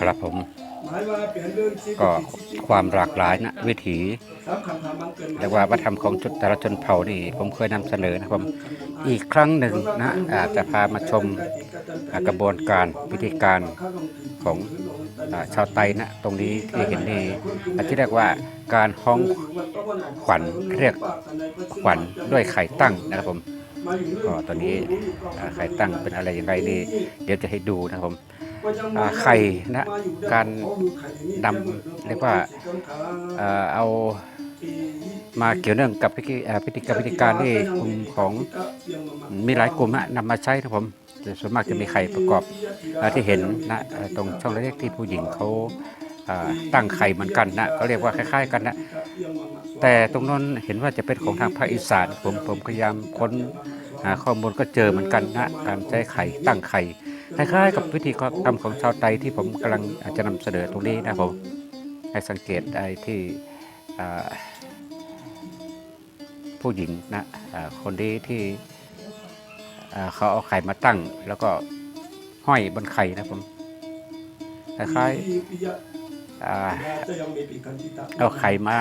ครับผม ก็ความหลากหลายนะวิถีเรียกว่าวัฒนธรรมของจุดแต่ละชนเผ่านี่ผมเคยนำเสนอนะครับผมอีกครั้งหนึ่งนะอาจจะพามาชมกระบวนการวิธีการของชาวไตนะตรงนี้ที่เห็นนี่อาที่เรียกว่าการห้องขวัญเรียกขวัญด้วยไข่ตั้งนะครับผมก็ตอนนี้ไข่ตั้งเป็นอะไรอย่างไรนี่เดี๋ยวจะให้ดูนะครับผม ไข่นะการนำเรียกว่าเอามาเกี่ยวเนื่องกับพิธีกรรมพิธีการที่กลุ่มของมีหลายกลุ่มนะนำมาใช้ครับผมส่วนมากจะมีไข่ประกอบที่เห็นนะตรงช่องเล็กๆที่ผู้หญิงเขาอ่าตั้งไข่เหมือนกันนะเขาเรียกว่าคล้าย ๆ กันนะแต่ตรงนั้นเห็นว่าจะเป็นของทางภาคอีสานผมผมพยายามค้นหาข้อมูลก็เจอเหมือนกันนะการใช้ไข่ตั้งไข่ คล้ายๆกับวิธีกรรมของชาวไทยที่ผมกำลังอาจจะนำเสนอตรงนี้นะผมให้สังเกตได้ที่ผู้หญิงนะคนที่ที่เขาเอาไข่มาตั้ง แล้วก็ห้อยบนไข่นะผมคล้ายๆเอาไข่มา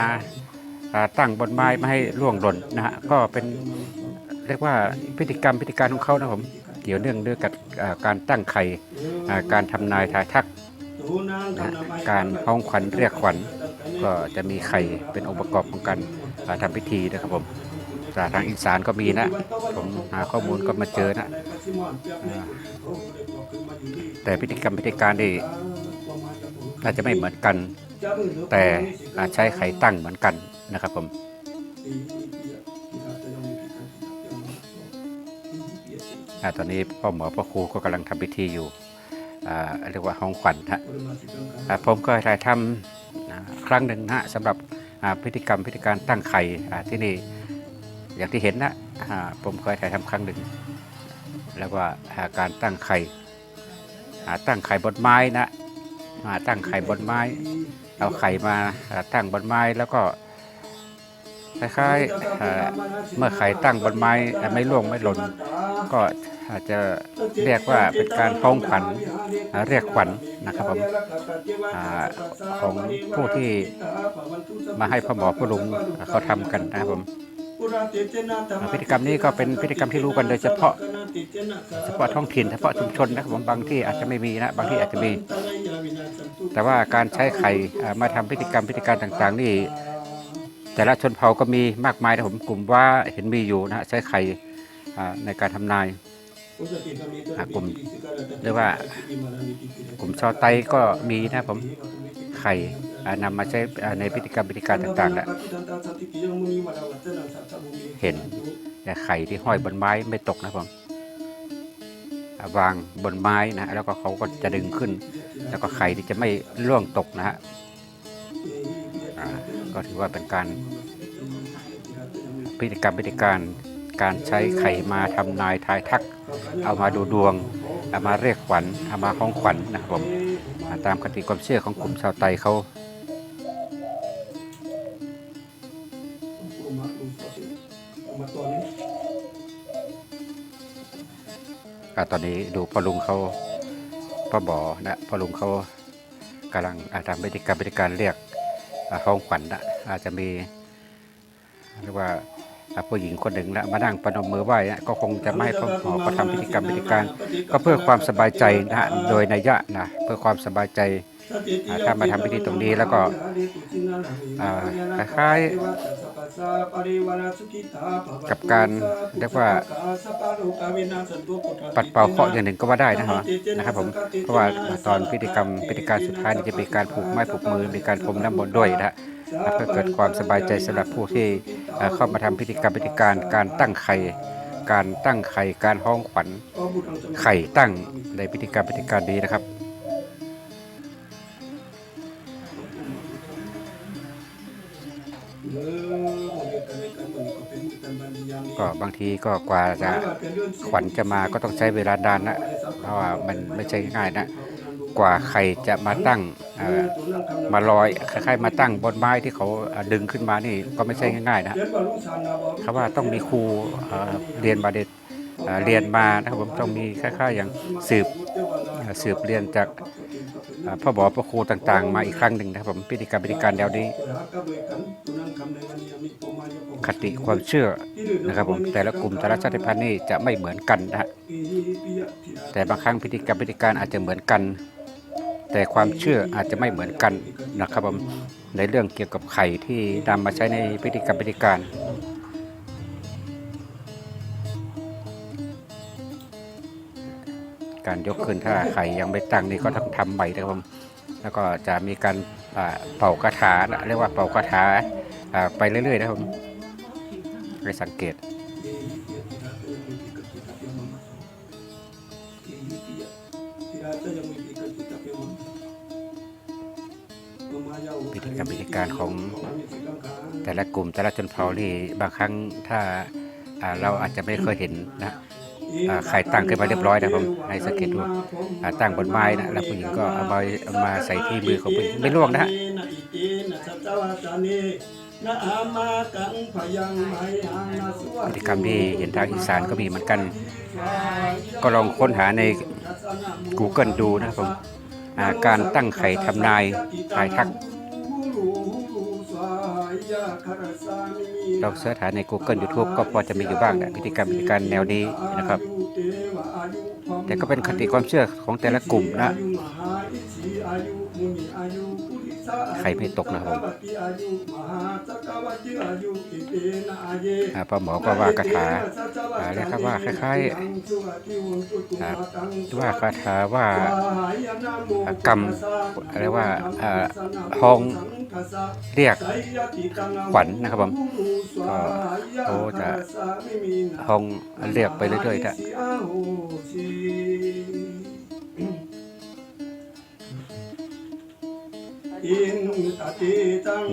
อ่าตั้งบนไม้ไม่ให้ร่วงหล่นนะฮะก็เป็นเรียกว่าพฤติกรรมพฤติการของเขานะผม เกี่ยวเนื่องด้วยกับอ่าการตั้งไข่การทำนายทายทักนะการห้องขวัญเรียกขวัญก็จะมีไข่เป็นองค์ประกอบของการอ่าทำพิธีนะครับผมทางอีสานก็มีนะ ผมหาข้อมูลก็มาเจอนะ แต่พฤติกรรมพฤติการนี่อาจจะไม่เหมือนกัน แต่ใช้ไข่ตั้งเหมือนกันนะครับผม ตอนนี้พ่อหมอพ่อครูก็กำลังทำพิธีอยู่เรียกว่าห้องขวัญฮะผมก็ถ่ายทำครั้งหนึ่งนะสำหรับพฤติกรรมพฤติการตั้งไข่ที่นี่อย่างที่เห็นนะผมเคยถ่ายทำครั้งหนึ่งแล้วก็อ่าการตั้งไข่ตั้งไข่บนไม้นะตั้งไข่บนไม้ เอาไข่มาตั้งบนไม้แล้วก็ คล้ายๆเมื่อไข่ตั้งบนไม้ไม่ร่วงไม่หล่น ก็อาจจะเรียกว่าเป็นการพ้องขวัญเรียกขวัญนะครับผมอของผู้ที่มาให้พ่อหมอผู้ลุงเขาทำกันนะครับผมพิธีกรรมนี้ก็เป็นพิธีกรรมที่รู้กันโดยเฉพาะเฉพาะท้องถิ่นเฉพาะชุมชนนะครับผมบางที่อาจจะไม่มีนะบางที่อาจจะมี แต่ว่าการใช้ไข่มาทำพิธีกรรมพิธีการต่างๆนี่ แต่ละชนเผ่าก็มีมากมายนะผมกลุ่มว่าเห็นมีอยู่นะใช้ไข่ในการทำนายกลุ่มเรียกว่ากลุ่มชาวไตก็มีนะผมไข่อ่านำมาใช้ในพิธีกรรมพิธีการต่างๆนะเห็นแต่ไข่ที่ห้อยบนไม้ไม่ตกนะผมวางบนไม้นะแล้วก็เขาก็จะดึงขึ้น แล้วก็ไข่ที่จะไม่ร่วงตกนะฮะ ก็ถือว่าเป็นการพิธีกรรมพิธีการการใช้ไข่มาทำนายทายทัก เอามาดูดวง เอามาเรียกขวัญเอามาของขวัญนะครับผมตามคติความเชื่อของกลุ่มชาวไตเขาอ่าตอนนี้ดูพ่อลุงเขาพ่อบ่อนะพ่อลุงเขากำลังอ่าทำพิธีกรรมพิธีการเรียก ของขวัญนะอาจจะมีเรียกว่าอ่าผู้หญิงคนหนึ่งนะมานั่งประนมมือไหว้นะก็คงจะไม่ให้พ่อหมอเขาทำพิธีกรรมพิธีการ ก็เพื่อความสบายใจนะฮะโดยนัยยะนะเพื่อความสบายใจอ่าถ้ามาทำพิธีตรงนี้แล้วก็อ่าคล้ายๆ กับการเรียกว่าปัดเป่าเคราะห์อย่างหนึ่งก็ว่าได้นะครับนะครับผมเพราะว่าตอนพิธีกรรมพิธีการสุดท้ายนี่จะมีการผูกไม้ผูกมือมีการพรมน้ำมนต์ด้วยนะฮะเพื่อเกิดความสบายใจสำหรับผู้ที่เอ่อเข้ามาทำพิธีกรรมพิธีการการตั้งไข่การตั้งไข่การห้องขวัญไข่ตั้งในพิธีกรรมพิธีการนี้นะครับ ก็บางทีก็กว่าจะขวัญจะมาก็ต้องใช้เวลานานนะเพราะว่ามันไม่ใช่ง่ายนะกว่าไข่จะมาตั้งมาลอยคล้ายๆมาตั้งบนไม้ที่เขาดึงขึ้นมานี่ก็ไม่ใช่ง่ายๆนะเขาว่าต้องมีครูเรียนมาเด็ดเรียนมานะครับผมต้องมีคล้ายๆอย่างสืบ สืบเรียนจากพ่อบอพระครูต่าง ๆ มาอีกครั้งหนึ่งนะครับผมพิธีกรรมพิธีการแนวนี้ คติความเชื่อนะครับผมแต่ละกลุ่มแต่ละชาติพันธุ์นี่จะไม่เหมือนกันนะฮะแต่บางครั้งพิธีกรรมพิธีการอาจจะเหมือนกัน แต่ความเชื่ออาจจะไม่เหมือนกันนะครับผมในเรื่องเกี่ยวกับไข่ที่นำมาใช้ในพิธีกรรมพิธีการ การยกขึ้นถ้าไข่ยังไม่ตั้งนี่ก็ต้องทำใหม่นะครับผมแล้วก็จะมีการเป่ากระถาเรียกว่าเป่ากระถาไปเรื่อยๆนะครับผมให้สังเกตพิธีกรรมพิธีการของแต่ละกลุ่มแต่ละชนเผ่านี่บางครั้งถ้าเราอาจจะไม่เคยเห็นนะ ไข่ตั้งขึ้นมาเรียบร้อยนะผมให้สังเกตดูตั้งบนไม้นะแล้วผู้หญิงก็เอามาเอามาใส่ที่มือของผู้หญิงไม่ล่วงนะฮะพิธีกรรมที่เห็นทางอีสานก็มีเหมือนกัน ก็ลองค้นหาใน Google ดูนะครับผมการตั้งไข่ทำนายทายทัก ลองเสิร์ชหาใน Google YouTube ก็พอจะมีอยู่บ้างนะพิธีกรรมพิธีการแนวนี้นะครับ แต่ก็เป็นคติความเชื่อของแต่ละกลุ่มนะ ใครไม่ตกนะครับผมอ่าหมอก็ว่ากระถาอ่าเรียกครับว่าคล้ายๆอ่าว่าคาถาว่ากรรมอะไรว่าอ่าห้อง เรียกขวัญนะครับผมก็โอจะห้องเรียกไปเรื่อยๆนะ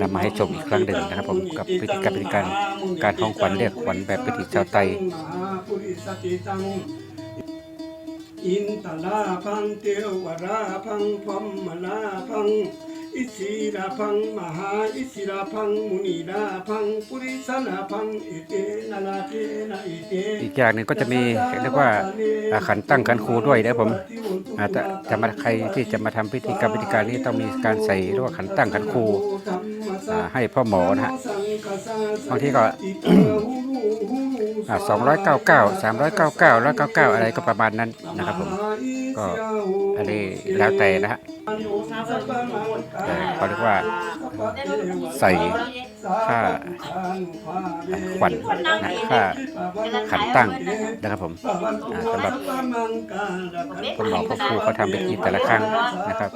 นำมาให้ชมอีกครั้งหนึ่งนะครับผมกับพิธีการพิธีการการห้องขวัญเรียกขวัญแบบพิธีชาวไตอินตลาพังเทวราพังพัมมนาพัง อิสิราพังมหาอิสิราพังมุนีราพังปุริสนาพังเอเตนานาเทนะเอเตอีกอย่างหนึ่งก็จะมีเรียกว่าขันตั้งขันครูด้วยนะผมอาจจะจะมาใครที่จะมาทำพิธีกรรมพิธีการนี้ต้องมีการใส่เรียกว่าขันตั้งขันครูให้พ่อหมอนะฮะบางทีก็สองร้อยเก้าเก้าสามร้อยเก้าเก้าร้อยเก้าเก้าอะไรก็ประมาณนั้นนะครับผมก็ อันนี้แล้วแต่นะฮะแต่เขาเรียกว่าใส่ค่าขวัญนะค่าขันตั้งนะครับผมสำหรับพ่อหมอพ่อครูเขาทำพิธีแต่ละครั้งนะครับ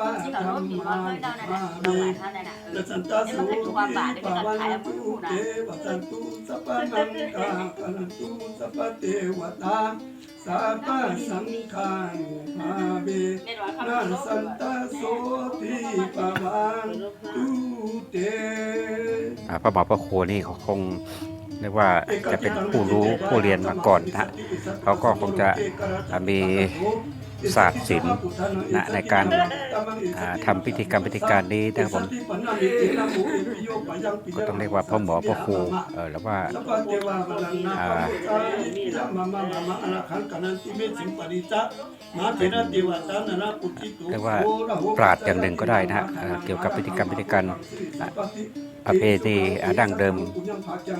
เสาตาสังขังภาเบนาสันตาโสติปะมังตุเตอ่าพระบาพระโคนี่เขาคงเรียกว่าจะเป็นผู้รู้ผู้เรียนมาก่อนนะเขาก็คงจะมี ศาสตร์ศิลป์นะในการอ่าทำพิธีกรรมพิธีการนี้นะครับผมก็ต้องเรียกว่าพ่อหมอพ่อครูเออแล้วว่าเรียกว่าปราดอย่างหนึ่งก็ได้นะฮะเกี่ยวกับพิธีกรรมพิธีการ ประเพณีดั้งเดิม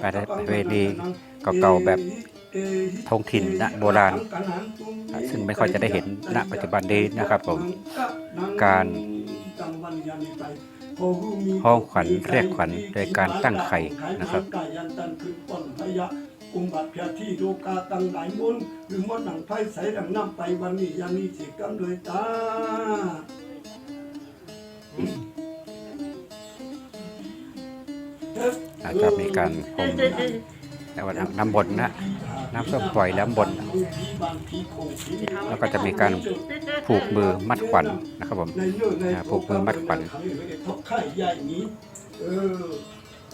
ประเพณีเก่าๆแบบท้องถิ่นนะโบราณ ซึ่งไม่ค่อยจะได้เห็นณปัจจุบันนี้นะครับผมการห้องขวัญเรียกขวัญโดยการตั้งไข่นะครับกุมบัตเพียที่โลกาตังหลายมุนหรือมดหนังไพ่ใสดังน้ำไปวันนี้ยังมีสิกรรมเลยตา อาจจะมีการพรมเรียกว่าน้ำบนนะน้ำส้มปล่อยน้ำบน แล้วก็จะมีการผูกมือมัดขวัญนะครับผมผูกมือมัดขวัญ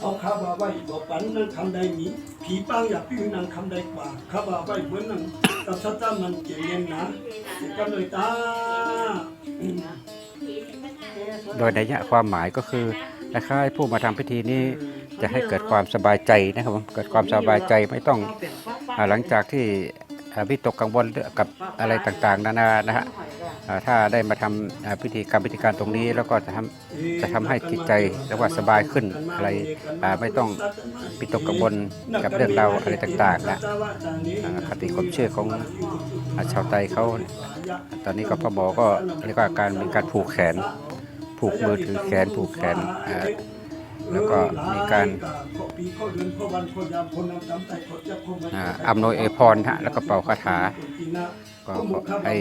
เอาข้าบาไว้บอกปันนั่งคำใดนี้ผีปังอยาปิ้วนั่งคำใดกว่าข้าบาไว้เหมือนนั่งกับสัตว์มันเกี่ยงนนะกันเลยตาโดยในยะความหมายก็คือคล้ายๆผู้มาทำพิธีนี้ จะให้เกิดความสบายใจนะครับผมเกิดความสบายใจไม่ต้องหลังจากที่อ่าวิตกกังวลกับอะไรต่างๆ นานานะฮะถ้าได้มาทำอ่าพิธีกรรมพิธีการตรงนี้ แล้วก็จะทำจะทำให้จิตใจเรียกว่าสบายขึ้นอะไรไม่ต้องปิตกกังวลกับเรื่องราวอะไรต่างๆนะคติความเชื่อของชาวไทยเขาตอนนี้ก็พ่อหมอก็เรียกว่าการมีการผูกแขน ผูกมือถือแขนผูกแขน แล้วก็มีการอ่าอำนวยอพรฮะแล้วก็เป่าคาถาก็ให้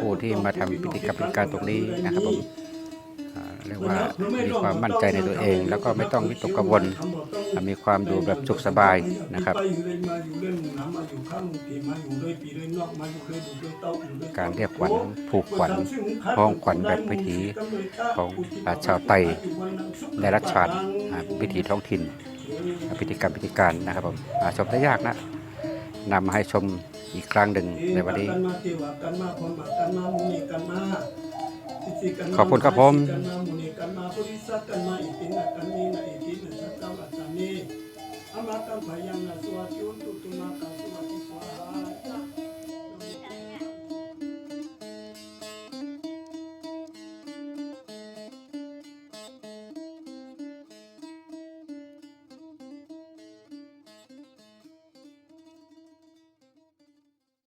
ผู้ที่มาทำพิธีกรรมการตรงนี้นะครับผม เรียกว่ามีความมั่นใจในตัวเอง แล้วก็ไม่ต้องวิตกกังวลมีความอยู่แบบสุขสบายนะครับ การเรียกขวัญผูกขวัญห้องขวัญแบบวิถีของชาวไตในรัชชาติอ่าพิธีท้องถิ่นพิธีกรรมพิธีการนะครับผมอ่าชมได้ยากนะนำมาให้ชมอีกครั้งหนึ่งในวันนี้ ขอบคุณครับผม อามากัมพยังน